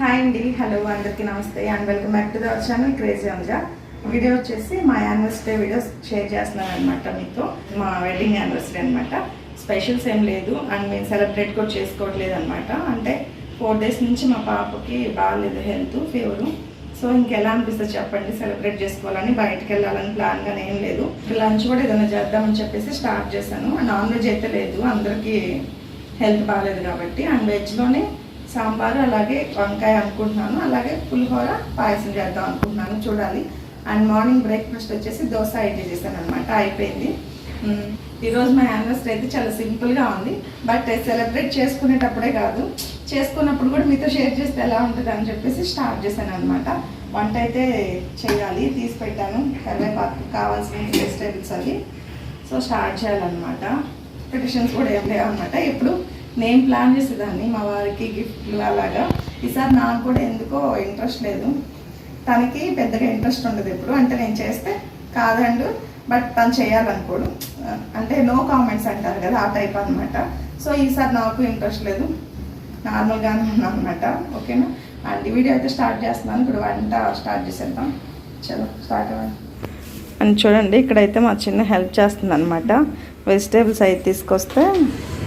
Hi అండి hello అందరికీ నమస్తే and welcome back to our channel crazy అంజా video వచ్చేసి మా యానివర్సరీ వీడియోస్ షేర్ చేస్తున్నాను అనమాట మీతో. మా వెడ్డింగ్ యానివర్సరీ అనమాట స్పెషల్స్ ఏం లేదు అండ్ మేము సెలబ్రేట్ కూడా చేసుకోవట్లేదు అనమాట అంటే ఫోర్ డేస్ నుంచి మా పాపకి బాగాలేదు హెల్త్ ఫీవరు సో ఇంకెలా అనిపిస్తుంది చెప్పండి సెలబ్రేట్ చేసుకోవాలని బయటకు వెళ్ళాలని ప్లాన్ ఏం లేదు. లంచ్ కూడా ఏదైనా చేద్దామని చెప్పేసి స్టార్ట్ చేశాను. నాన్ వెజ్ అయితే లేదు అందరికీ హెల్త్ బాగాలేదు కాబట్టి. అండ్ వెజ్లోనే సాంబారు అలాగే వంకాయ అనుకుంటున్నాను. అలాగే పులిహోర పాయసం చేద్దాం అనుకుంటున్నాను. చూడాలి. అండ్ మార్నింగ్ బ్రేక్ఫాస్ట్ వచ్చేసి దోశ ఇడ్లీ చేశాను అనమాట అయిపోయింది ఈరోజు మా యానివర్సరీ అయితే చాలా సింపుల్గా ఉంది. బట్ సెలబ్రేట్ చేసుకునేటప్పుడే కాదు. చేసుకున్నప్పుడు కూడా మీతో షేర్ చేస్తే ఎలా ఉంటుంది అని చెప్పేసి స్టార్ట్ చేశాను అనమాట వంట అయితే చేయాలి. తీసి పెట్టాను. కరివేపాకు కావాల్సిన వెజిటేబుల్స్ అవి. సో స్టార్ట్ చేయాలన్నమాట. పిటిషన్స్ కూడా ఏం లేవు అనమాట ఇప్పుడు నేను ప్లాన్ చేసేదాన్ని మా వారికి గిఫ్ట్లు అలాగా ఈసారి నాకు కూడా ఎందుకో ఇంట్రెస్ట్ లేదు. తనకి పెద్దగా ఇంట్రెస్ట్ ఉండదు ఇప్పుడు అంటే నేను చేస్తే కాదండు బట్ తను చేయాలనుకోడు. అంటే నో కామెంట్స్ అంటారు కదా ఆ టైప్ అనమాట సో ఈసారి నాకు ఇంట్రెస్ట్ లేదు. నార్మల్గానే ఉన్నాను అనమాట ఓకేనా? అండ్ వీడియో అయితే స్టార్ట్ చేస్తున్నాను. ఇప్పుడు వంట స్టార్ట్ చేసేద్దాం. చలో స్టార్ట్ అవ్వండి. అని చూడండి ఇక్కడైతే మా చిన్న హెల్ప్ చేస్తుంది అనమాట వెజిటేబుల్స్ అయితే తీసుకొస్తే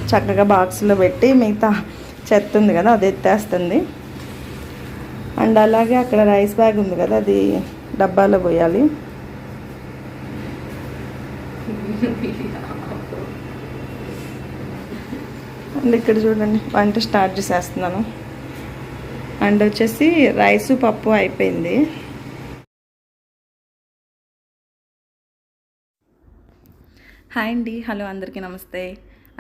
చక్కగా బాక్స్లో పెట్టి మిగతా చెత్త ఉంది కదా అది ఎత్తేస్తుంది. అండ్ అలాగే అక్కడ రైస్ బ్యాగ్ ఉంది కదా అది డబ్బాలో పోయాలి. అండ్ ఇక్కడ చూడండి వంట స్టార్ట్ చేసేస్తున్నాను. అండ్ వచ్చేసి రైసు పప్పు అయిపోయింది. హాయ్ అండి హలో అందరికీ నమస్తే.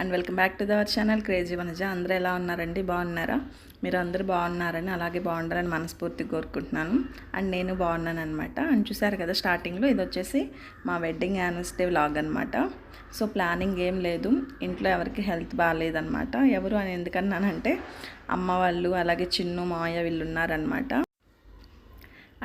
And welcome back to our channel crazy Vanaja. అందరూ ఎలా ఉన్నారండి? బాగున్నారా? మీరు అందరూ బాగున్నారని అలాగే బాగుండాలని మనస్ఫూర్తిగా కోరుకుంటున్నాను. అండ్ నేను బాగున్నాను అనమాట అండ్ చూసారు కదా స్టార్టింగ్లో ఇది వచ్చేసి మా వెడ్డింగ్ యానివర్సరీ వ్లాగ్ అనమాట సో ప్లానింగ్ ఏం లేదు. ఇంట్లో ఎవరికి హెల్త్ బాగాలేదనమాట ఎవరు అని ఎందుకన్నానంటే అమ్మ వాళ్ళు అలాగే చిన్ను మాయ వీళ్ళు ఉన్నారనమాట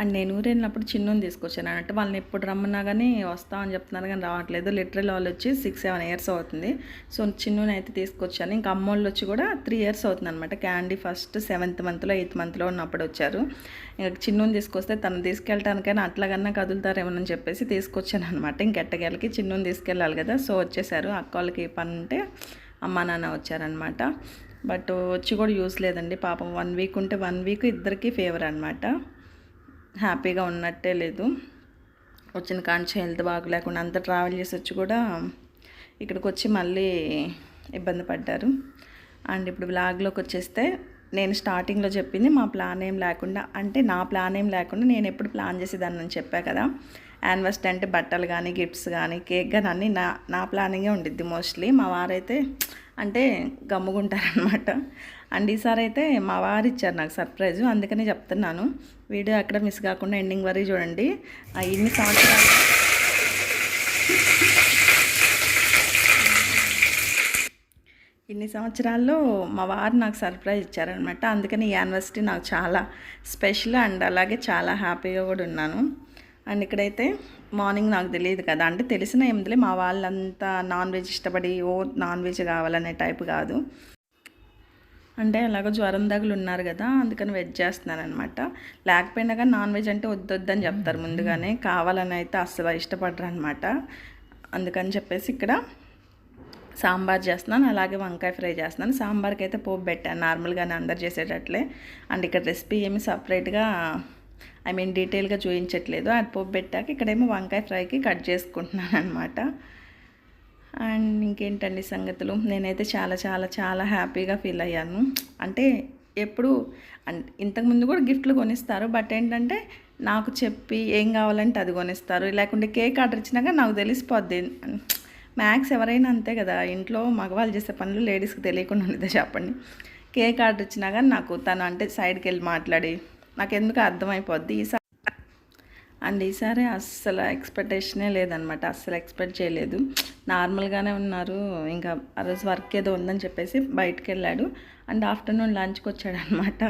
అండ్ నేను ఊరు వెళ్ళినప్పుడు తీసుకొచ్చాను. అన్నట్టు వాళ్ళని ఎప్పుడు రమ్మన్నా కానీ వస్తా అని చెప్తున్నారు కానీ రావట్లేదు. లిటరల్ వాళ్ళు వచ్చి సిక్స్ సెవెన్ ఇయర్స్ అవుతుంది. సో చిన్నుని అయితే తీసుకొచ్చాను. ఇంకా అమ్మోళ్ళు వచ్చి కూడా త్రీ ఇయర్స్ అవుతుంది అనమాట క్యాండీ ఫస్ట్ సెవెంత్ మంత్లో ఎయిత్ మంత్లో ఉన్నప్పుడు వచ్చారు. ఇంకా చిన్నుని తీసుకొస్తే తను తీసుకెళ్ళటానికైనా అట్లాగన్నా కదులుతారేమోనని చెప్పేసి తీసుకొచ్చాను అనమాట ఇంకెట్టగలకి చిన్నుని తీసుకెళ్ళాలి కదా. సో వచ్చేసారు. అక్క వాళ్ళకి పని ఉంటే అమ్మా నాన్న వచ్చారనమాట బట్ వచ్చి కూడా యూస్ లేదండి. పాపం వన్ వీక్ ఉంటే వన్ వీక్ ఇద్దరికి ఫేవర్ అనమాట హ్యాపీగా ఉన్నట్టే లేదు. వచ్చిన కాంచి హెల్త్ బాగలేకుండా అంత ట్రావెల్ చేసి వచ్చి కూడా ఇక్కడికి వచ్చి మళ్ళీ ఇబ్బంది పడ్డారు. అండ్ ఇప్పుడు బ్లాగ్లోకి వచ్చేస్తే నేను స్టార్టింగ్లో చెప్పింది మా ప్లాన్ ఏం లేకుండా అంటే నా ప్లాన్ ఏం లేకుండా నేను ఎప్పుడు ప్లాన్ చేసేదాన్ని అని చెప్పా కదా. యానివర్సరీ అంటే బట్టలు కానీ గిఫ్ట్స్ కానీ కేక్ కానీ అన్నీ నా నా ప్లానింగే ఉండిద్ది మోస్ట్లీ. మా వారైతే అంటే గమ్ముకుంటారనమాట అండ్ ఈసారి అయితే మా వారు ఇచ్చారు నాకు సర్ప్రైజ్ అందుకనే చెప్తున్నాను. వీడియో అక్కడ మిస్ కాకుండా ఎండింగ్ వరకు చూడండి. ఇన్ని సంవత్సరాలు ఇన్ని సంవత్సరాల్లో మా వారు నాకు సర్ప్రైజ్ ఇచ్చారనమాట అందుకని ఈ యానివర్సిటీ నాకు చాలా స్పెషల్ అండ్ అలాగే చాలా హ్యాపీగా కూడా ఉన్నాను. అండ్ ఇక్కడైతే మార్నింగ్ నాకు తెలియదు కదా. అంటే తెలిసిన ఏమిదిలే మా వాళ్ళంతా నాన్ వెజ్ ఇష్టపడి ఓ నాన్ వెజ్ కావాలనే టైప్ కాదు. అంటే అలాగో జ్వరం దగ్గులు ఉన్నారు కదా అందుకని వెజ్ చేస్తున్నాను అనమాట లేకపోయినా కానీ నాన్ వెజ్ అంటే వద్దొద్దని చెప్తారు ముందుగానే. కావాలని అయితే అస్సలు ఇష్టపడరు అనమాట అందుకని చెప్పేసి ఇక్కడ సాంబార్ చేస్తున్నాను అలాగే వంకాయ ఫ్రై చేస్తున్నాను. సాంబార్కి అయితే పోపు పెట్టాను నార్మల్గానే అందరు చేసేటట్లే. అండ్ ఇక్కడ రెసిపీ ఏమి సపరేట్గా ఐ మీన్ డీటెయిల్గా చూపించట్లేదు అది పోపు పెట్టాక ఇక్కడేమో వంకాయ ఫ్రైకి కట్ చేసుకుంటున్నాను అనమాట అండ్ ఇంకేంటండి సంగతులు? నేనైతే చాలా చాలా చాలా హ్యాపీగా ఫీల్ అయ్యాను. అంటే ఎప్పుడు ఇంతకుముందు కూడా గిఫ్ట్లు కొనిస్తారు. బట్ ఏంటంటే నాకు చెప్పి ఏం కావాలంటే అది కొనిస్తారు. లేకుంటే కేక్ ఆర్డర్ ఇచ్చినాక నాకు తెలిసిపోద్ది. మ్యాక్స్ ఎవరైనా అంతే కదా. ఇంట్లో మగవాళ్ళు చేసే పనులు లేడీస్కి తెలియకుండా ఉండదు చెప్పండి? కేక్ ఆర్డర్ ఇచ్చినా కానీ నాకు తను అంటే సైడ్కి వెళ్ళి మాట్లాడి నాకు ఎందుకు అర్థమైపోద్ది ఈసారి అండ్ ఈసారి అస్సలు ఎక్స్పెక్టేషనే లేదనమాట అస్సలు ఎక్స్పెక్ట్ చేయలేదు. నార్మల్గానే ఉన్నారు. ఇంకా ఆ రోజు వర్క్ ఏదో ఉందని చెప్పేసి బయటకు వెళ్ళాడు అండ్ ఆఫ్టర్నూన్ లంచ్కి వచ్చాడు అనమాట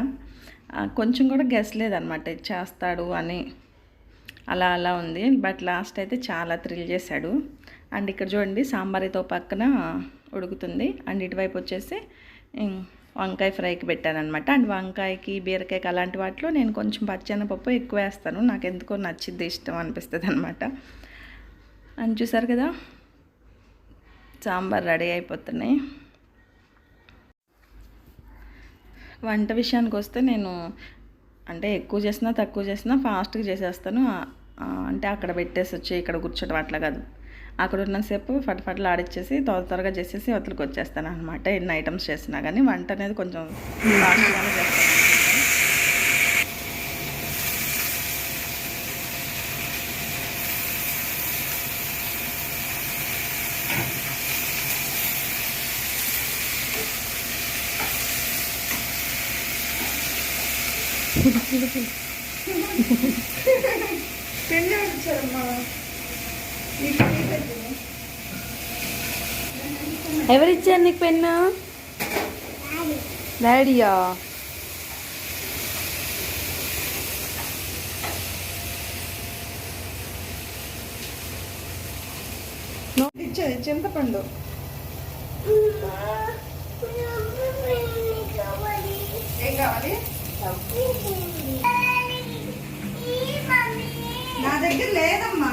కొంచెం కూడా గెస్ లేదనమాట చేస్తాడు అని. అలా అలా ఉంది. బట్ లాస్ట్ అయితే చాలా థ్రిల్ చేశాడు. అండ్ ఇక్కడ చూడండి సాంబార్ పక్కన ఉడుకుతుంది. అండ్ ఇటువైపు వచ్చేసి వంకాయ ఫ్రైకి పెట్టానమాట అండ్ వంకాయకి బీరకాయకి అలాంటి వాటిలో నేను కొంచెం పచ్చనపప్పు ఎక్కువ వేస్తాను. నాకు ఎందుకో నచ్చిద్ది ఇష్టం అనిపిస్తుంది అనమాట అని చూసారు కదా సాంబార్ రెడీ అయిపోతున్నాయి. వంట విషయానికి వస్తే నేను అంటే ఎక్కువ చేసినా తక్కువ చేసినా ఫాస్ట్గా చేసేస్తాను. అంటే అక్కడ పెట్టేసి వచ్చి ఇక్కడ కూర్చోవడం అట్లా కాదు. అక్కడ ఉన్నసేపు ఫటఫట్లు ఆడిచ్చేసి త్వర త్వరగా చేసేసి అతనికి వచ్చేస్తాను అనమాట ఎన్ని ఐటమ్స్ చేసినా కానీ వంట అనేది కొంచెం ఫాస్ట్గానే చేస్తాను. పెళ్ళి వచ్చారమ్మా ఎవరిచ్చారు నీకు పెన్ను? డాడీయా? ఇచ్చేది చింతపండు. ఏం కావాలి? నా దగ్గర లేదమ్మా.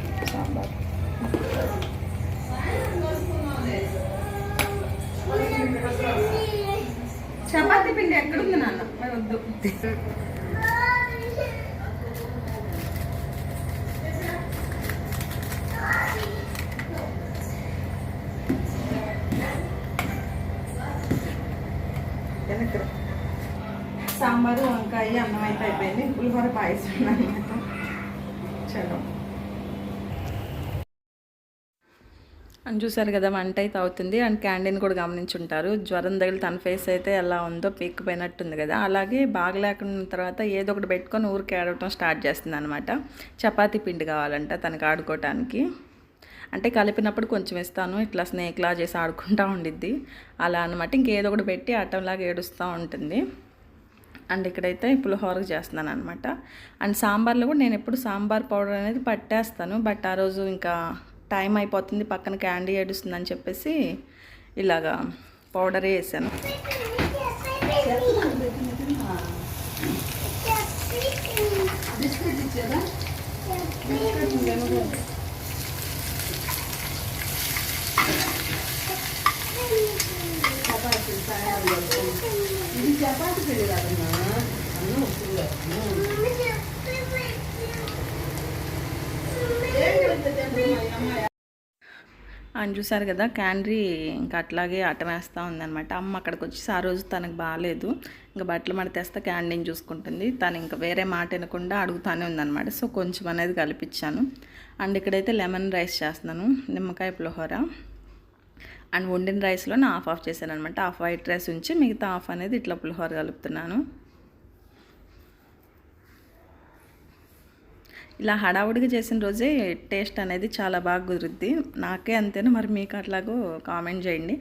చపాతీ పిండి ఎక్కడుంది నాన్న? వద్దు. సాంబారు వంకాయ అన్నం అయితే అయిపోయింది. పులిహోర పాయసం అనమాట చలో అని చూసారు కదా వంట అయితే అవుతుంది. అండ్ క్యాండీని కూడా గమనించుంటారు. జ్వరం తగిలి తన ఫేస్ అయితే ఎలా ఉందో పీక్కుపోయినట్టుంది కదా. అలాగే బాగలేకున్న తర్వాత ఏదో ఒకటి పెట్టుకొని ఊరికి ఆడటం స్టార్ట్ చేస్తుంది అనమాట చపాతీ పిండి కావాలంట తనకి ఆడుకోవటానికి అంటే కలిపినప్పుడు కొంచెం ఇస్తాను ఇట్లా స్నేక్లా చేసి ఆడుకుంటూ ఉండిద్ది. అలా అనమాట ఇంకేదో ఒకటి పెట్టి అట్టంలాగా ఏడుస్తూ ఉంటుంది. అండ్ ఇక్కడైతే పులిహోరకు చేస్తున్నాను అనమాట అండ్ సాంబార్లో కూడా నేను ఎప్పుడు సాంబార్ పౌడర్ అనేది పట్టేస్తాను. బట్ ఆ రోజు ఇంకా టైం అయిపోతుంది పక్కన క్యాండీ ఏడుస్తుందని చెప్పేసి ఇలాగా పౌడరే వేసాను. అని చూసారు కదా క్యాండ్రీ ఇంకా అట్లాగే అటనేస్తూ ఉందనమాట అమ్మ అక్కడికి వచ్చి ఆ రోజు తనకు బాగాలేదు ఇంకా బట్టలు మడతేస్తే క్యాండీని చూసుకుంటుంది. తను ఇంకా వేరే మాట వినకుండా అడుగుతానే ఉందన్నమాట. సో కొంచెం అనేది కలిపించాను. అండ్ ఇక్కడైతే లెమన్ రైస్ చేస్తున్నాను నిమ్మకాయ పులిహోర. అండ్ వండిన రైస్లో నా హాఫ్ ఆఫ్ చేశాను అనమాట హాఫ్ వైట్ రైస్ ఉంచి మిగతా హాఫ్ అనేది ఇట్లా పులిహోర కలుపుతున్నాను. ఇలా హడావుడిగా చేసిన రోజే టేస్ట్ అనేది చాలా బాగా కుదురుద్ది. నాకే అంతేనా? మరి మీకు అట్లాగో కామెంట్ చేయండి.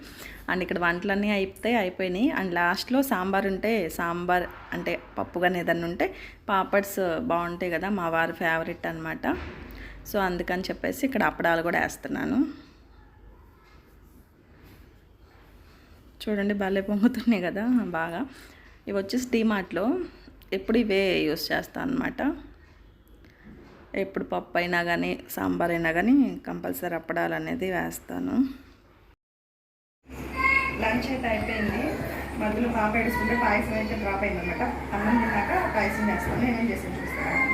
అండ్ ఇక్కడ వంటలన్నీ అయిపోతే అయిపోయినాయి. అండ్ లాస్ట్లో సాంబార్ ఉంటే సాంబార్ అంటే పప్పు కానీ ఏదన్నా ఉంటే పాపడ్స్ బాగుంటాయి కదా మా వారి ఫేవరెట్ అనమాట సో అందుకని చెప్పేసి ఇక్కడ అప్పడాలు కూడా వేస్తున్నాను. చూడండి భలే పొంగుతున్నాయి కదా బాగా. ఇవి వచ్చేసి డీమార్ట్లో ఎప్పుడు ఇవే యూస్ చేస్తాను అనమాట ఎప్పుడు పప్పు అయినా కానీ సాంబార్ అయినా కానీ కంపల్సరీ అప్పడాలు అనేది వేస్తాను. లంచ్ అయితే అయిపోయింది. మధ్యలో పాప ఏడుస్తుంటే పాయసం అయితే డ్రాప్ అయింది అనమాట అన్నం తిన్నాక పాయసం చేస్తాను. నేనేం చేసి చూస్తాను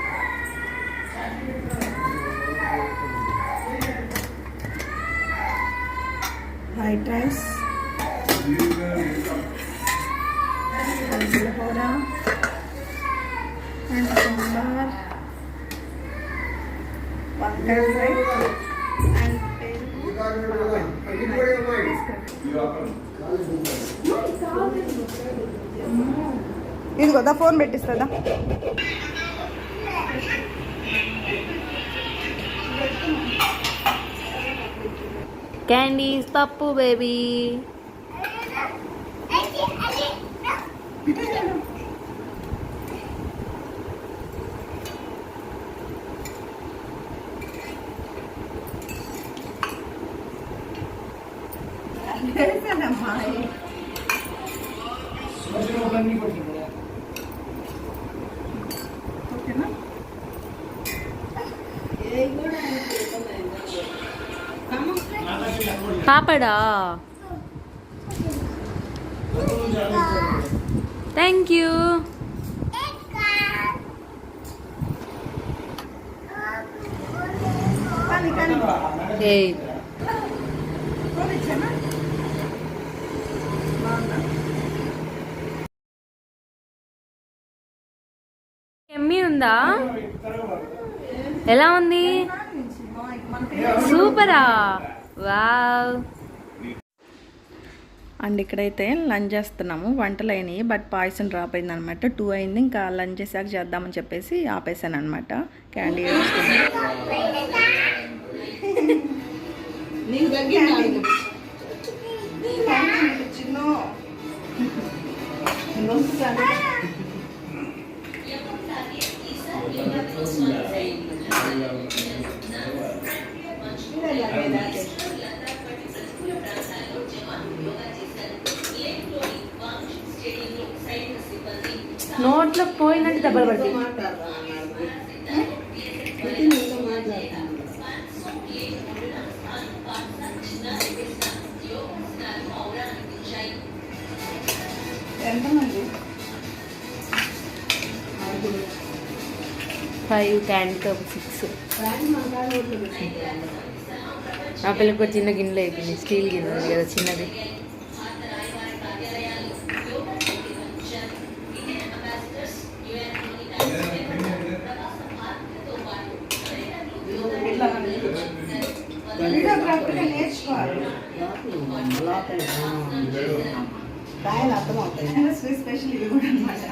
white rice pulihora and sambar. ఇది కదా ఫోన్ పెట్టిస్తుందా క్యాండీస్ పప్పు బేబీ. పాపడా థ్యాంక్ యూ ఏ. ఎమ్మి ఉందా? ఎలా ఉంది? సూపరా. వావ్. అండ్ ఇక్కడైతే లంచ్ చేస్తున్నాము. వంటలు అయినాయి బట్ పాయసం డ్రాప్ అయింది అనమాట టూ అయింది. ఇంకా లంచ్ చేసాక చేద్దామని చెప్పేసి ఆపేసాను అనమాట క్యాండీ నోట్లో పోయినట్టు దెబ్బలు పట్టి ఫైవ్ క్యాండీతో సిక్స్. ఆ పిల్లకి చిన్న గిన్నెలో అయిపోయింది స్టీల్ గిన్నె ఉంది కదా చిన్నది. అవుతాయి స్పెషల్ ఇది కూడా అనమాట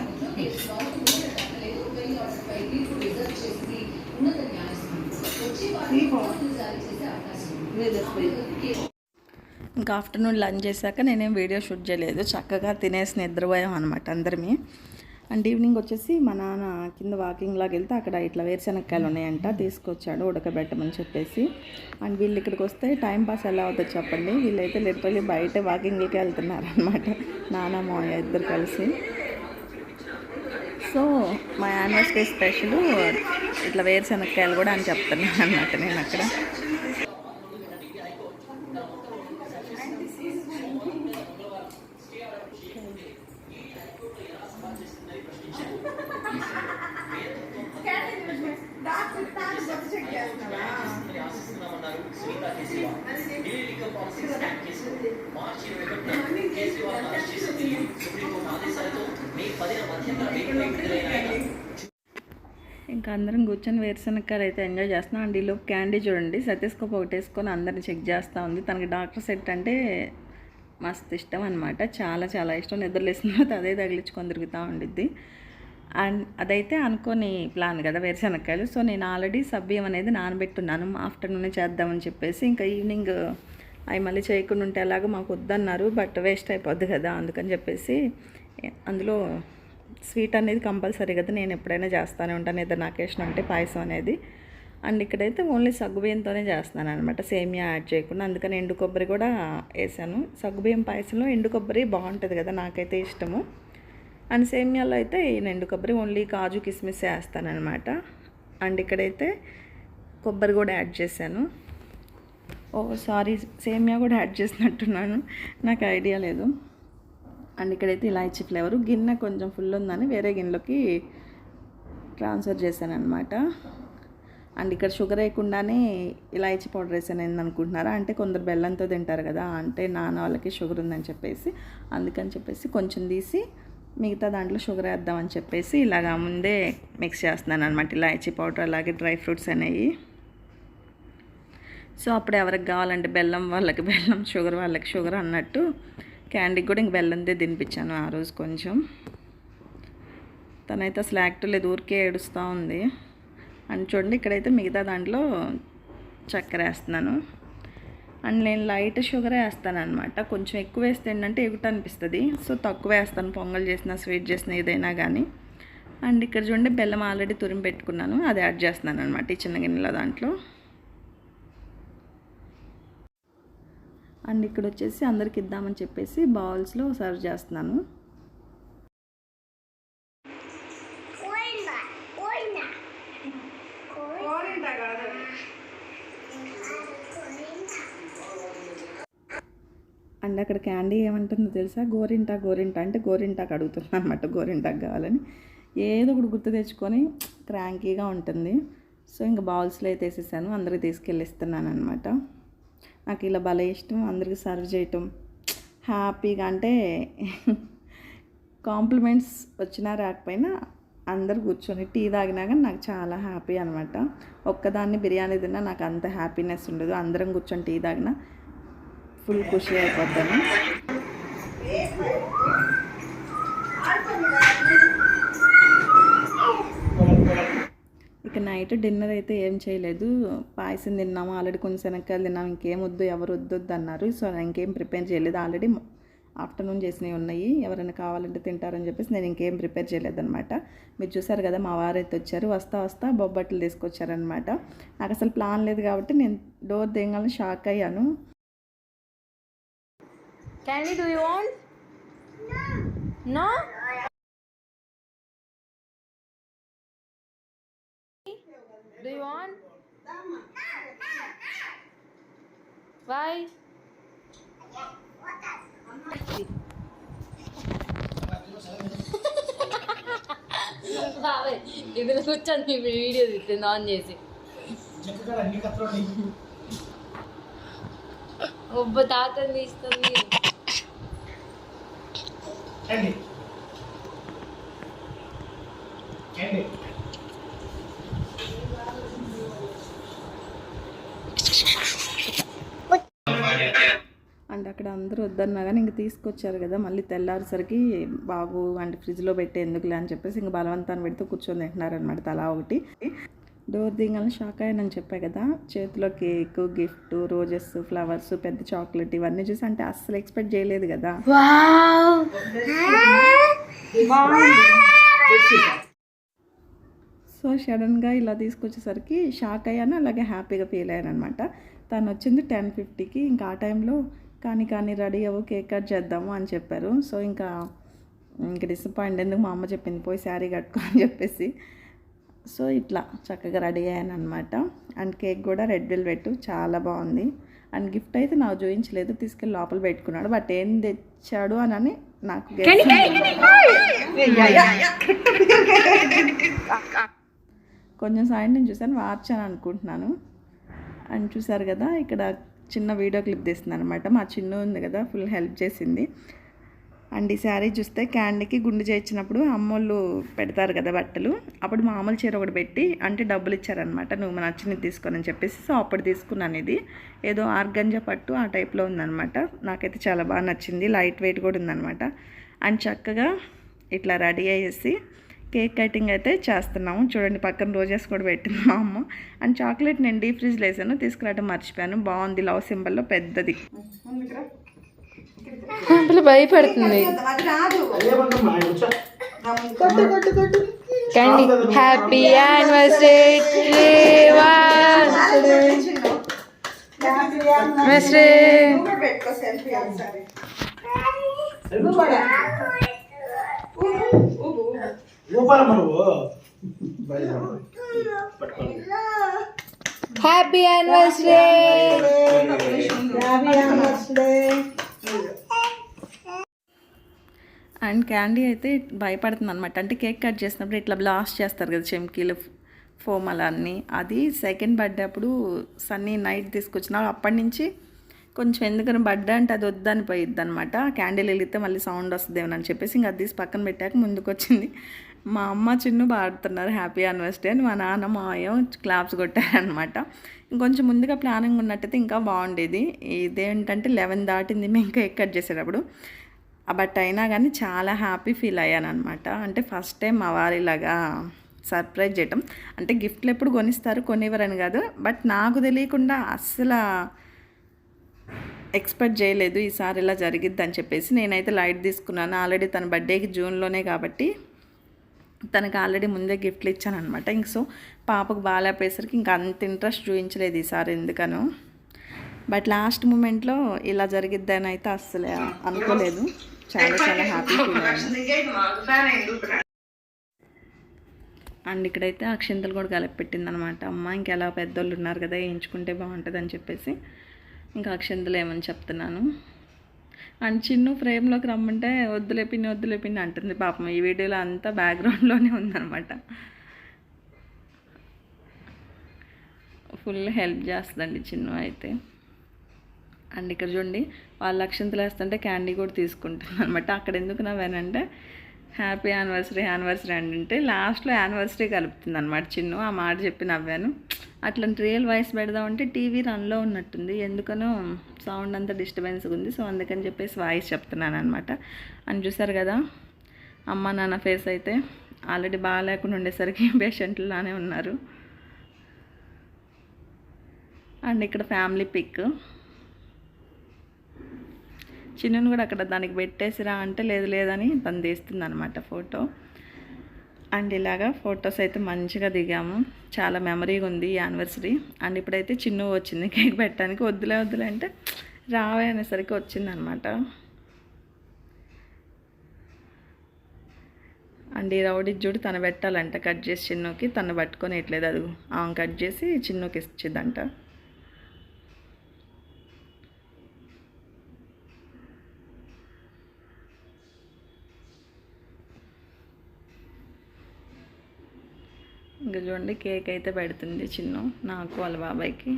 ఇంకా ఆఫ్టర్నూన్ లంచ్ చేశాక నేనేం వీడియో షూట్ చేయలేదు చక్కగా తినేసి నిద్రపోయాం అనమాట అందరిమి. అండ్ ఈవినింగ్ వచ్చేసి మా నాన్న కింద వాకింగ్ లాగా వెళ్తే అక్కడ ఇట్లా వేరుశనక్కాయలు ఉన్నాయంట తీసుకొచ్చాడు ఉడకబెట్టమని చెప్పేసి. అండ్ వీళ్ళు ఇక్కడికి వస్తే టైం పాస్ ఎలా అవుతుంది చెప్పండి. వీళ్ళైతే లిటరలీ బయట వాకింగ్కి వెళ్తున్నారు అనమాట నాన్న మాయ ఇద్దరు కలిసి. సో మా యానివర్సరీ స్పెషల్ ఇట్లా వేరుశనక్కాయలు కూడా అని చెప్తున్నాను అనమాట నేను అక్కడ. ఇంకా అందరం కూర్చొని వేరుశనక్కాయలు అయితే ఎంజాయ్ చేస్తున్నాం. అండ్ ఈలో క్యాండీ చూడండి. సతీస్కోప్ ఒకటి వేసుకొని అందరిని చెక్ చేస్తూ ఉంది. తనకి డాక్టర్ సెట్ అంటే మస్తు ఇష్టం అనమాట చాలా చాలా ఇష్టం. నిద్రలేసిన తర్వాత అదే తగిలించుకొని తిరుగుతూ ఉండిద్ది. అండ్ అదైతే అనుకోని ప్లాన్ కదా వేరుశనక్కాయలు సో నేను ఆల్రెడీ సబ్బియం అనేది నానబెట్టున్నాను. ఆఫ్టర్నూనే చేద్దామని చెప్పేసి ఇంకా ఈవినింగ్ అవి మళ్ళీ చేయకుండా ఉంటే ఎలాగో మాకు వద్దన్నారు. బట్ వేస్ట్ అయిపోద్ది కదా అందుకని చెప్పేసి అందులో స్వీట్ అనేది కంపల్సరీ కదా నేను ఎప్పుడైనా చేస్తూనే ఉంటాను ఏదైనా అకేషన్ ఉంటే పాయసం అనేది. అండ్ ఇక్కడైతే ఓన్లీ సగ్గుబియ్యంతోనే చేస్తున్నాను అనమాట సేమియా యాడ్ చేయకుండా. అందుకని ఎండు కొబ్బరి కూడా వేసాను. సగ్గుబియ్యం పాయసంలో ఎండు కొబ్బరి బాగుంటుంది కదా నాకైతే ఇష్టము. అండ్ సేమియాలో అయితే ఈ ఎండు కొబ్బరి ఓన్లీ కాజు కిస్మిస్ వేస్తానమాట అండ్ ఇక్కడైతే కొబ్బరి కూడా యాడ్ చేశాను. ఓ సారీ సేమియా కూడా యాడ్ చేసినట్టున్నాను నాకు ఐడియా లేదు. అండ్ ఇక్కడైతే ఇలాచీ ఫ్లేవర్. గిన్నె కొంచెం ఫుల్ ఉందని వేరే గిన్నెలోకి ట్రాన్స్ఫర్ చేశాను అనమాట అండ్ ఇక్కడ షుగర్ వేయకుండానే ఇలాచీ పౌడర్ వేసాను అనుకుంటున్నారా? అంటే కొందరు బెల్లంతో తింటారు కదా అంటే నాన్న వాళ్ళకి షుగర్ ఉందని చెప్పేసి అందుకని చెప్పేసి కొంచెం తీసి మిగతా దాంట్లో షుగర్ వేద్దామని చెప్పేసి ఇలాగా ముందే మిక్స్ చేస్తున్నాను అనమాట ఇలాచీ పౌడర్ అలాగే డ్రై ఫ్రూట్స్ అనేవి. సో అప్పుడు ఎవరికి కావాలంటే బెల్లం వాళ్ళకి బెల్లం షుగర్ వాళ్ళకి షుగర్ అన్నట్టు క్యాండీకి కూడా ఇంక వెళ్ళందే తినిపించాను ఆ రోజు కొంచెం. తనైతే అసలు యాక్టివ్ లేదు ఊరికే ఏడుస్తూ ఉంది. అని చూడండి ఇక్కడైతే మిగతా దాంట్లో చక్కెర వేస్తున్నాను. అండ్ నేను లైట్ షుగర్ వేస్తాను అనమాట కొంచెం ఎక్కువ వేస్తే ఏంటంటే ఎగుట అనిపిస్తుంది. సో తక్కువ వేస్తాను పొంగల్ చేసిన స్వీట్ చేసిన ఏదైనా కానీ అండ్ ఇక్కడ చూడండి బెల్లం ఆల్రెడీ తురిమి పెట్టుకున్నాను. అది యాడ్ చేస్తున్నాను అనమాట ఈ చిన్న గిన్నెల దాంట్లో. అండ్ ఇక్కడ వచ్చేసి అందరికి ఇద్దామని చెప్పేసి బౌల్స్లో సర్వ్ చేస్తున్నాను. అండ్ అక్కడ క్యాండీ ఏమంటుందో తెలుసా? గోరింటా గోరింటా అంటే గోరింటాకు అడుగుతున్నాను అనమాట గోరింటాకు కావాలని. ఏదో ఒకటి గుర్తు తెచ్చుకొని క్రాంకీగా ఉంటుంది. సో ఇంకా బౌల్స్లో అయితే వేసేసాను. అందరికి తీసుకెళ్ళిస్తున్నాను అనమాట నాకు ఇలా భలే ఇష్టం అందరికి సర్వ్ చేయటం. హ్యాపీగా అంటే కాంప్లిమెంట్స్ వచ్చినా రాకపోయినా అందరు కూర్చొని టీ తాగినా కానీ నాకు చాలా హ్యాపీ అనమాట ఒక్కదాన్ని బిర్యానీ తిన్నా నాకు అంత హ్యాపీనెస్ ఉండదు. అందరం కూర్చొని టీ తాగినా ఫుల్ ఖుషి అయిపోతాను. ఇక నైట్ డిన్నర్ అయితే ఏం చేయలేదు. పాయసం తిన్నాము ఆల్రెడీ కొంచెం శనక్కాయలు తిన్నాము ఇంకేం వద్దు ఎవరు వద్దు వద్దు అన్నారు. సో నేను ఇంకేం ప్రిపేర్ చేయలేదు. ఆల్రెడీ ఆఫ్టర్నూన్ చేసినవి ఉన్నాయి. ఎవరైనా కావాలంటే తింటారని చెప్పేసి నేను ఇంకేం ప్రిపేర్ చేయలేదన్నమాట. మీరు చూసారు కదా మా వారైతే వచ్చారు. వస్తా వస్తా బొబ్బట్లు తీసుకొచ్చారనమాట నాకు అసలు ప్లాన్ లేదు కాబట్టి నేను డోర్ దిగాలని షాక్ అయ్యాను. Do you want? No. Do you want? Why? బాబాయ్ కూర్చొని మీ వీడియో తీస్తుంది ఆన్ చేసి ఒబ్బ తాతని తీస్తుంది Candy. Candy. ఇక్కడ అందరూ వద్దన్నా కానీ ఇంక తీసుకొచ్చారు కదా మళ్ళీ తెల్లారేసరికి బాబు అంటే ఫ్రిడ్జ్లో పెట్టే ఎందుకులే అని చెప్పేసి ఇంక బలవంతాన్ని పెడితే కూర్చొని తింటున్నారనమాట తలా ఒకటి. డోర్ దిగాలని షాక్ అయ్యానని చెప్పా కదా చేతిలో కేక్ గిఫ్ట్ రోజెస్ ఫ్లవర్స్ పెద్ద చాక్లెట్ ఇవన్నీ చూసి అంటే అస్సలు ఎక్స్పెక్ట్ చేయలేదు కదా. సో సడన్గా ఇలా తీసుకొచ్చేసరికి షాక్ అయ్యాను అలాగే హ్యాపీగా ఫీల్ అయ్యాను అనమాట తను వచ్చింది టెన్ ఫిఫ్టీకి ఇంకా ఆ టైంలో కానీ కానీ రెడీ అవ్వు కేక్ కట్ చేద్దాము అని చెప్పారు. సో ఇంకా ఇంకా డిసప్పాయింట్ ఎందుకు మా అమ్మ చెప్పింది పోయి శారీ కట్టుకో అని చెప్పేసి. సో ఇట్లా చక్కగా రెడీ అయ్యాను అనమాట అండ్ కేక్ కూడా రెడ్ వెల్వెట్ చాలా బాగుంది. అండ్ గిఫ్ట్ అయితే నాకు చూపించలేదు తీసుకెళ్ళి లోపల పెట్టుకున్నాడు. బట్ ఏం తెచ్చాడు అని అని నాకు కొంచెం సాయం నేను చూసాను వార్చాను అనుకుంటున్నాను. అండ్ చూసారు కదా ఇక్కడ చిన్న వీడియో క్లిప్ తీస్తుంది అనమాట మా చిన్న ఉంది కదా ఫుల్ హెల్ప్ చేసింది. అండ్ ఈ శారీ చూస్తే క్యాండీకి గుండు చేయించినప్పుడు అమ్మోళ్ళు పెడతారు కదా బట్టలు. అప్పుడు మామూలు చీర ఒకటి పెట్టి అంటే డబ్బులు ఇచ్చారనమాట నువ్వు నచ్చినది తీసుకోనని చెప్పేసి సో అప్పుడు తీసుకున్నాను ఇది. ఏదో ఆర్గంజా పట్టు ఆ టైప్లో ఉందన్నమాట. నాకైతే చాలా బాగా నచ్చింది. లైట్ వెయిట్ కూడా ఉందనమాట అండ్ చక్కగా ఇట్లా రెడీ అయ్యేసి కేక్ కటింగ్ అయితే చేస్తున్నాము. చూడండి పక్కన రోజెస్ కూడా పెట్టింది మా అమ్మ. అండ్ చాక్లెట్ నేను డీప్ ఫ్రిడ్జ్లో వేసాను. తీసుకురావడం మర్చిపోయాను. బాగుంది లవ్ సింబల్లో పెద్దది. భయపడుతుంది. హ్యాపీ యానివర్సరీ ఊపాలమ్మ నువ్వు హ్యాపీ యానివర్సరీ అండ్ క్యాండీ అయితే భయపడుతుంది అనమాట అంటే కేక్ కట్ చేసినప్పుడు ఇట్లా బ్లాస్ట్ చేస్తారు కదా చెమ్కీలు ఫోమ్ అలా అన్నీ. అది సెకండ్ బర్త్డే అప్పుడు సన్నీ నైట్ తీసుకొచ్చిన అప్పటి నుంచి కొంచెం ఎందుకని బర్త్డే అంటే అది వద్దని పోయిద్ది అనమాట క్యాండిల్ వెలిగితే మళ్ళీ సౌండ్ వస్తుందేమో అని చెప్పేసి ఇంకా అది తీసి పక్కన పెట్టాక ముందుకు వచ్చింది మా అమ్మ చిన్ను పాడుతున్నారు హ్యాపీ యానివర్సరీ అని. మా నాన్న మా క్లాప్స్ కొట్టారనమాట ఇంకొంచెం ముందుగా ప్లానింగ్ ఉన్నట్టయితే ఇంకా బాగుండేది. ఇదేంటంటే లెవెన్ దాటింది మేము కేక్ కట్ చేసేటప్పుడు. బట్ అయినా కానీ చాలా హ్యాపీ ఫీల్ అయ్యాను అనమాట అంటే ఫస్ట్ టైం మా వారిలాగా సర్ప్రైజ్ చేయటం. అంటే గిఫ్ట్లు ఎప్పుడు కొనిస్తారు కొనివ్వరని కాదు. బట్ నాకు తెలియకుండా అస్సలు ఎక్స్పెక్ట్ చేయలేదు ఈసారి ఇలా జరిగిద్ది అని చెప్పేసి నేనైతే లైట్ తీసుకున్నాను. ఆల్రెడీ తన బర్త్డేకి జూన్లోనే కాబట్టి తనకి ఆల్రెడీ ముందే గిఫ్ట్లు ఇచ్చాను అనమాట ఇంక సో పాపకు బాగాలేపేసరికి ఇంకా అంత ఇంట్రెస్ట్ చూపించలేదు ఈసారి ఎందుకనో. బట్ లాస్ట్ మూమెంట్లో ఇలా జరిగిద్దని అయితే అస్సలు అనుకోలేదు. చాలా చాలా హ్యాపీ ఫీల్ అండ్ ఇక్కడైతే అక్షింతలు కూడా కలిపెట్టింది అనమాట అమ్మ ఇంకెలా పెద్దోళ్ళు ఉన్నారు కదా వేయించుకుంటే బాగుంటుంది అని చెప్పేసి. ఇంకా అక్షింతలు ఏమని చెప్తున్నాను. అండ్ చిన్ను ఫ్రేమ్లోకి రమ్మంటే వద్దులే పిన్ని వద్దులే పిన్ని అంటుంది పాపం. ఈ వీడియోలో అంతా బ్యాక్గ్రౌండ్లోనే ఉందన్నమాట. ఫుల్ హెల్ప్ చేస్తుందండి చిన్ను అయితే. అండ్ ఇక్కడ చూడండి వాళ్ళు అక్షంతలు వేస్తుంటే క్యాండీ కూడా తీసుకుంటుంది అనమాట అక్కడ ఎందుకు నవ్వానంటే హ్యాపీ యానివర్సరీ యానివర్సరీ అని అంటే లాస్ట్లో యానివర్సరీ కలుపుతుంది అనమాట చిన్ను. ఆ మాట చెప్పి నవ్వాను. అట్లాంటి రియల్ వాయిస్ పెడదామంటే టీవీ రన్లో ఉన్నట్టుంది. ఎందుకనో సౌండ్ అంతా డిస్టర్బెన్స్గా ఉంది. సో అందుకని చెప్పేసి వాయిస్ చెప్తున్నాను అనమాట అని చూసారు కదా అమ్మ నాన్న ఫేస్ అయితే ఆల్రెడీ బాగాలేకుండా ఉండేసరికి పేషెంట్లానే ఉన్నారు. అండ్ ఇక్కడ ఫ్యామిలీ పిక్. చిన్నను కూడా అక్కడ దానికి పెట్టేసిరా అంటే లేదు లేదని తను తీస్తుంది అనమాట ఫోటో. అండ్ ఇలాగా ఫొటోస్ అయితే మంచిగా దిగాము. చాలా మెమరీగా ఉంది ఈ యానివర్సరీ. అండ్ ఇప్పుడైతే చిన్ను వచ్చింది కేక్ పెట్టడానికి. వద్దులే వద్దులే అంటే రావే అనేసరికి వచ్చిందనమాట. అండ్ ఈ రౌడీ జుడు తను పెట్టాలంట కట్ చేసి చిన్నుకి. తను పట్టుకొని ఇట్లేదు అది ఆమె కట్ చేసి చిన్నుకి ఇచ్చిందంట ఇంకా చూడండి కేక్ అయితే పెడుతుంది చిన్ను నాకు వాళ్ళ బాబాయ్కి.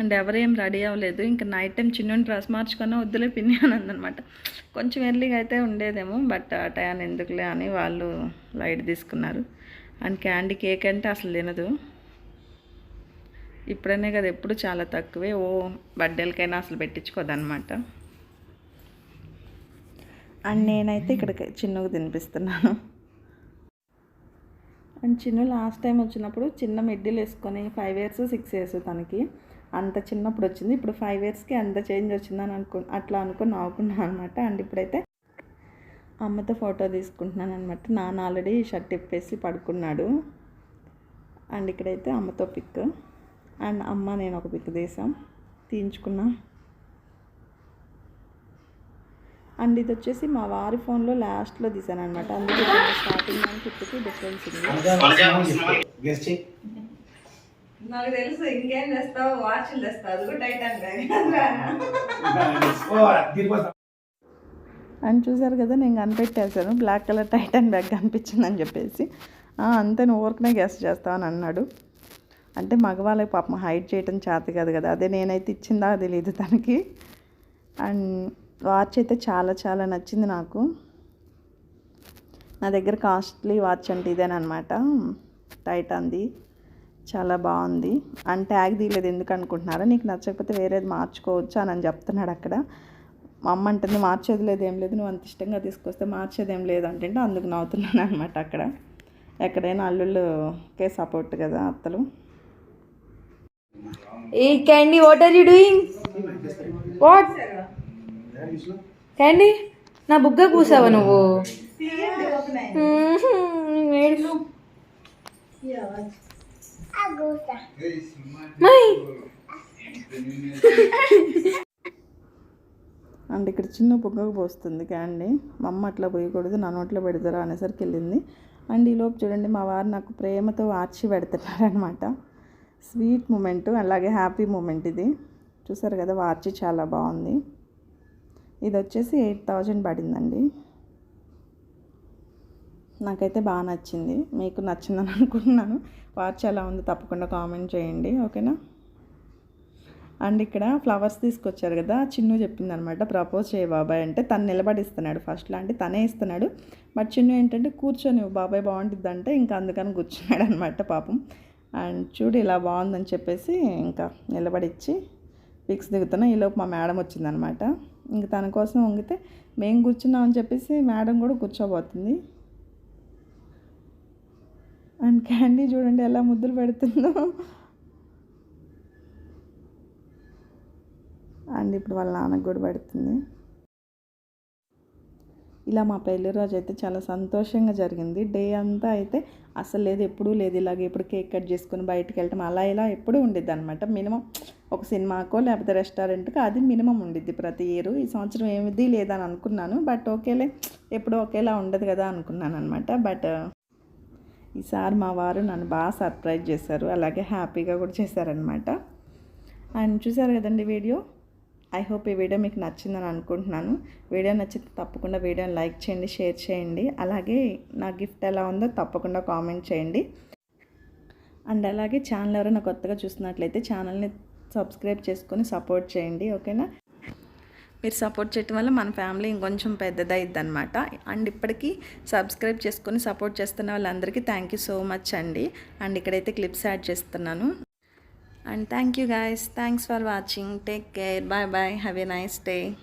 అండ్ ఎవరేం రెడీ అవ్వలేదు. ఇంకా నైట్ టైం చిన్న డ్రెస్ మార్చుకొని వద్దులే పిన్ని అని అందనమాట కొంచెం ఎర్లీగా అయితే ఉండేదేమో బట్ ఆ టైం ఎందుకులే అని వాళ్ళు లైట్ తీసుకున్నారు. అండ్ క్యాండీ కేక్ అంటే అసలు తినదు. ఇప్పుడనే కదా ఎప్పుడు చాలా తక్కువే. ఓ బర్త్డేలకైనా అసలు పెట్టించుకోదన్నమాట. అండ్ నేనైతే ఇక్కడ చిన్నకు తినిపిస్తున్నాను. అండ్ చిన్ను లాస్ట్ టైం వచ్చినప్పుడు చిన్న మిడ్డీలు వేసుకొని ఫైవ్ ఇయర్స్ సిక్స్ ఇయర్స్ తనకి అంత చిన్నప్పుడు వచ్చింది. ఇప్పుడు ఫైవ్ ఇయర్స్కి అంత చేంజ్ వచ్చిందని అనుకు అట్లా అనుకుని నవ్వుకున్నాను అనమాట అండ్ ఇప్పుడైతే అమ్మతో ఫోటో తీసుకుంటున్నాను అనమాట నాన్న ఆల్రెడీ షర్ట్ ఇప్పేసి పడుకున్నాడు. అండ్ ఇక్కడైతే అమ్మతో పిక్ అండ్ అమ్మ నేను ఒక పిక్ తీసాం. తీయించుకున్నా. అండ్ ఇది వచ్చేసి మా వారి ఫోన్లో లాస్ట్లో తీసాను అనమాట అందుకే స్టార్టింగ్ పిక్కి డిఫరెన్స్ ఉంది గెస్ట్ చెయ్యి నాకు తెలుసు ఇంకేం తెస్తావు వాచ్లు తెస్తావు అది కూడా టైటాన్ ఓ దీనికోసం అని చూసారు కదా నేను కనిపెట్టేశాను. బ్లాక్ కలర్ టైటాన్ బ్యాగ్ కనిపించిందని చెప్పేసి. "ఆ, అంతే నువ్వు ఊరికనే గెస్ట్ చేస్తావని అన్నాడు. అంటే మగవాళ్ళకి పాపం హైడ్ చేయటం చేత కాదు కదా. అదే నేనైతే ఇచ్చిందా తెలియదు తనకి. అండ్ వాచ్ అయితే చాలా చాలా నచ్చింది నాకు. నా దగ్గర కాస్ట్లీ వాచ్ అంటే ఇదేనమాట టైటాన్ది. చాలా బాగుంది. అండ్ ట్యాగ్ తీయలేదు ఎందుకు అనుకుంటున్నారా? నీకు నచ్చకపోతే వేరేది మార్చుకోవచ్చు అని అని చెప్తున్నాడు అక్కడ. మా అమ్మ అంటుంది మార్చేది లేదు ఏం లేదు. నువ్వు అంత ఇష్టంగా తీసుకొస్తే మార్చేది ఏం లేదు అంటే అందుకు నవ్వుతున్నాను అనమాట అక్కడ. ఎక్కడైనా అల్లుళ్ళకే సపోర్ట్ కదా అత్తలు. ఏ candy what are you doing what candy నా బుగ్గ కూసావా నువ్వు? అండ్ ఇక్కడ చిన్న బుగ్గకు పోస్తుంది క్యాండీ మా అమ్మ అట్లా పోయకూడదు నా నోట్లో పెడతారా అనేసరికి వెళ్ళింది. అండ్ ఈలోపు చూడండి మా వారు నాకు ప్రేమతో ఆర్చి పెడుతున్నారనమాట స్వీట్ మూమెంట్ అలాగే హ్యాపీ మూమెంట్ ఇది. చూసారు కదా వార్చి చాలా బాగుంది. ఇది వచ్చేసి ఎయిట్ థౌజండ్ పడిందండి. నాకైతే బాగా నచ్చింది. మీకు నచ్చిందని అనుకుంటున్నాను. వాచ్ ఎలా ఉంది తప్పకుండా కామెంట్ చేయండి. ఓకేనా? అండ్ ఇక్కడ ఫ్లవర్స్ తీసుకొచ్చారు కదా చిన్ను చెప్పింది అనమాట ప్రపోజ్ చేయ బాబాయ్ అంటే తను నిలబడిస్తున్నాడు. ఫస్ట్లో అంటే తనే ఇస్తున్నాడు. బట్ చిన్ను ఏంటంటే కూర్చొని బాబాయ్ బాగుంటుంది అంటే ఇంకా అందుకని కూర్చున్నాడు అనమాట పాపం. అండ్ చూడు ఇలా బాగుందని చెప్పేసి ఇంకా నిలబడిచ్చి పిక్స్ దిగుతున్నా. ఈలోపు మా మేడం వచ్చిందనమాట. ఇంక తన కోసం వంగితే మేము కూర్చున్నామని చెప్పేసి మేడం కూడా కూర్చోబోతుంది. అండ్ క్యాండీ చూడండి ఎలా ముద్దులు పెడుతుందో. అండ్ ఇప్పుడు వాళ్ళ నాన్నకు కూడా పెడుతుంది. ఇలా మా పెళ్ళి రోజు అయితే చాలా సంతోషంగా జరిగింది. డే అంతా అయితే అసలు లేదు ఎప్పుడూ లేదు. ఇలాగ ఎప్పుడు కేక్ కట్ చేసుకుని బయటకు వెళ్ళటం అలా ఇలా ఎప్పుడూ ఉండిద్ది అనమాట మినిమం ఒక సినిమాకో లేకపోతే రెస్టారెంట్కో అది మినిమం ఉండిద్ది ప్రతి ఇయర్. ఈ సంవత్సరం ఏమిది లేదని అనుకున్నాను. బట్ ఓకేలే ఎప్పుడు ఒకేలా ఉండదు కదా అనుకున్నాను అనమాట బట్ ఈసారి మా వారు నన్ను బాగా సర్ప్రైజ్ చేశారు. అలాగే హ్యాపీగా కూడా చేశారనమాట అండ్ చూసారు కదండి వీడియో? ఐ హోప్ ఈ వీడియో మీకు నచ్చిందని అనుకుంటున్నాను. వీడియో నచ్చితే తప్పకుండా వీడియోని లైక్ చేయండి షేర్ చేయండి. అలాగే నా గిఫ్ట్ ఎలా ఉందో తప్పకుండా కామెంట్ చేయండి. అండ్ అలాగే ఛానల్ ఎవరైనా కొత్తగా చూస్తున్నట్లయితే ఛానల్ని సబ్స్క్రైబ్ చేసుకొని సపోర్ట్ చేయండి ఓకేనా? మీరు సపోర్ట్ చేయటం వల్ల మన ఫ్యామిలీ ఇంకొంచెం పెద్దదైద్ది అనమాట అండ్ ఇప్పటికీ సబ్స్క్రైబ్ చేసుకొని సపోర్ట్ చేస్తున్న వాళ్ళందరికీ థ్యాంక్ యూ సో మచ్ అండి. అండ్ ఇక్కడైతే క్లిప్స్ యాడ్ చేస్తున్నాను. and thank you guys. Thanks for watching. Take care. Bye bye have a nice day.